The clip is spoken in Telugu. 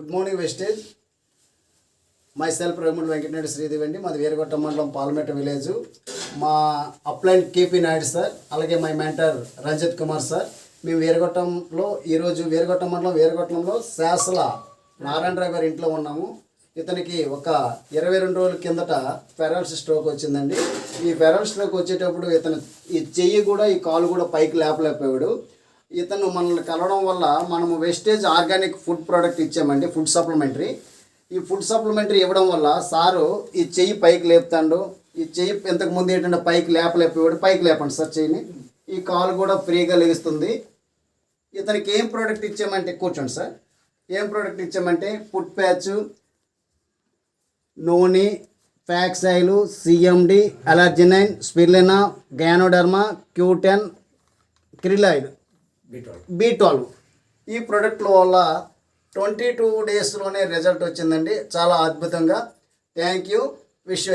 Good morning Vestige myself Remudu Venkatanaidu Sridevi అండి మాది వీరగొట్ట మండలం పాలమేట విలేజ్ మా అప్లైన్ కేపీ నాయుడు సార్ అలాగే my mentor Ranjith Kumar sir మేము వీరగొట్టంలో ఈరోజు వేరుగొట్ట మండలం వీరగొట్టంలో శాసల నారాయణరావు గారి ఇంట్లో ఉన్నాము. ఇతనికి ఒక ఇరవై రెండు రోజుల కిందట పెరాలసిస్ స్ట్రోక్ వచ్చిందండి. ఈ పెరాలసిస్ స్ట్రోక్ వచ్చేటప్పుడు ఇతను ఈ చెయ్యి కూడా ఈ కాలు కూడా పైకి లేపలేకపోయాడు. ఇతను మనల్ని కలవడం వల్ల మనము వెస్టేజ్ ఆర్గానిక్ ఫుడ్ ప్రోడక్ట్ ఇచ్చామండి ఫుడ్ సప్లిమెంటరీ ఈ ఫుడ్ సప్లిమెంటరీ ఇవ్వడం వల్ల సారు ఈ చెయ్యి పైకి లేపుతాడు. ఈ చెయ్యి ఇంతకు ముందు ఏంటంటే పైకి లేపలేపేవాడు పైకి లేపండి సార్ చెయ్యిని. ఈ కాలు కూడా ఫ్రీగా లెగుస్తుంది ఇతనికి ఏం ప్రోడక్ట్ ఇచ్చామంటే కూర్చోండి సార్. ఏం ప్రోడక్ట్ ఇచ్చామంటే ఫుడ్ ప్యాచ్ నూనె ఫ్యాక్సైలు CMD L arginine spirulina ganoderma Q ten క్రిలాయిడ్ B twelve ఈ ప్రోడక్ట్ల వల్ల ట్వంటీ టూ డేస్లోనే రిజల్ట్ వచ్చిందండి. చాలా అద్భుతంగా. Thank you wish you